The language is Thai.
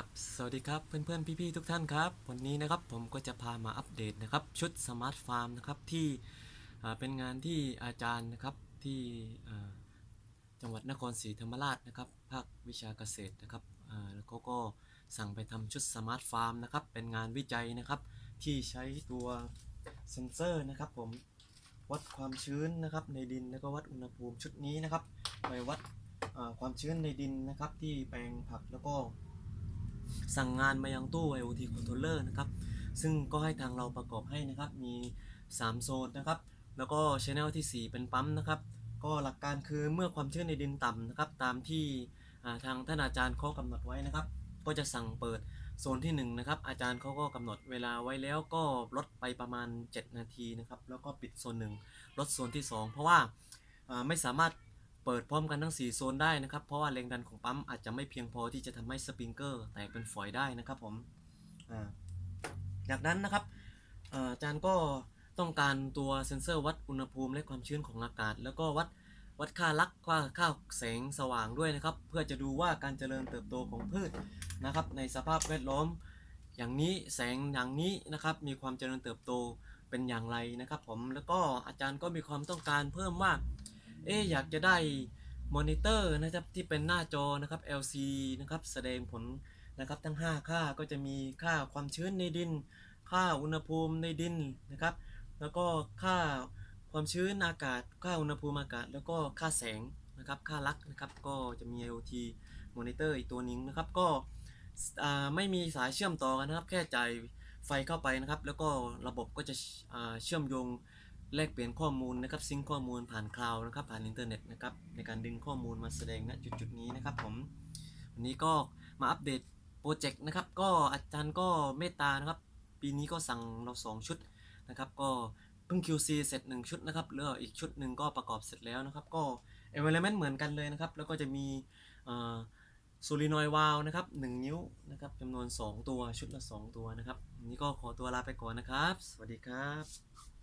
ครับสวัสดีครับเพื่อนๆ พี่ๆ ทุกท่านครับ วันนี้นะครับผมก็จะพามาอัปเดตนะครับชุดสมาร์ทฟาร์มนะครับที่เป็นงานที่อาจารย์นะครับที่จังหวัดนครศรีธรรมราชนะครับภาควิชาเกษตรนะครับแล้วเขาก็สั่งไปทำชุดสมาร์ทฟาร์มนะครับเป็นงานวิจัยนะครับที่ใช้ตัวเซ็นเซอร์นะครับผมวัดความชื้นนะครับในดินแล้วก็วัดอุณหภูมิชุดนี้นะครับไปวัดความชื้นในดินนะครับที่แปลงผักแล้วก็ สั่งงานมายังตู้ IoT controller นะครับ ซึ่งก็ให้ทางเราประกอบให้นะครับ มี 3 โซนนะครับ แล้วก็ channel ที่ 4 เป็นปั๊มนะครับ ก็หลักการคือเมื่อความชื้นในดินต่ำนะครับ ตามที่ทางท่านอาจารย์เขากำหนดไว้นะครับ ก็จะสั่งเปิดโซนที่ 1 นะครับ อาจารย์เขาก็กำหนดเวลาไว้แล้วก็ลดไปประมาณ 7 นาทีนะครับ แล้วก็ปิดโซน 1 ลดโซนที่ 2 เพราะว่าไม่สามารถ เปิดพร้อมกันทั้ง 4 โซนได้นะครับ เพราะว่าแรงดันของปั๊มอาจจะไม่เพียงพอที่จะทำให้สปริงเกอร์แตกเป็นฝอยได้นะครับผมจากนั้นนะครับอาจารย์ก็ต้องการตัวเซ็นเซอร์วัดอุณหภูมิและความชื้นของอากาศ แล้วก็วัดวัดค่าลักว่าค่าแสงสว่างด้วยนะครับ เพื่อจะดูว่าการเจริญเติบโตของพืชนะครับ ในสภาพแวดล้อม อย่างนี้แสงอย่างนี้นะครับมีความเจริญเติบโตเป็นอย่างไรนะครับ ผมแล้วก็อาจารย์ก็มีความต้องการเพิ่มว่า เอ๊อยากจะได้มอนิเตอร์นะครับที่เป็นหน้าจอนะครับ LC นะครับแสดงผลนะครับทั้ง 5 ค่าก็จะมีค่าความชื้นในดิน ค่าอุณหภูมิในดินนะครับ แล้วก็ค่าความชื้นอากาศ ค่าอุณหภูมิอากาศ แล้วก็ค่าแสงนะครับ ค่าลักนะครับ ก็จะมี IoT มอนิเตอร์อีกตัวนึงนะครับ ก็ไม่มีสายเชื่อมต่อกันนะครับ แค่จ่ายไฟเข้าไปนะครับ แล้วก็ระบบก็จะเชื่อมโยง แลกเปลี่ยนข้อมูลนะครับซิงข้อมูลผ่านคลาวนะครับผ่านอินเทอร์เน็ตนะครับในการดึงข้อมูลมาแสดงณจุดจุดนี้นะครับผมวันนี้ก็มาอัปเดตโปรเจกต์นะครับก็อาจารย์ก็เมตตานะครับ ปีนี้ก็สั่งเรา 2 ชุดนะครับ ก็เพิ่ง QC เสร็จ 1 ชุดนะครับแล้วอีกชุดหนึ่งก็ประกอบเสร็จแล้วนะครับ ก็ environment เหมือนกันเลยนะครับ แล้วก็จะมีโซลินอยวาลนะครับ1นิ้วนะครับจำนวน 2 ตัวชุดละ 2 ตัวนะครับวันนี้ก็ขอตัวลาไปก่อนนะครับ สวัสดีครับ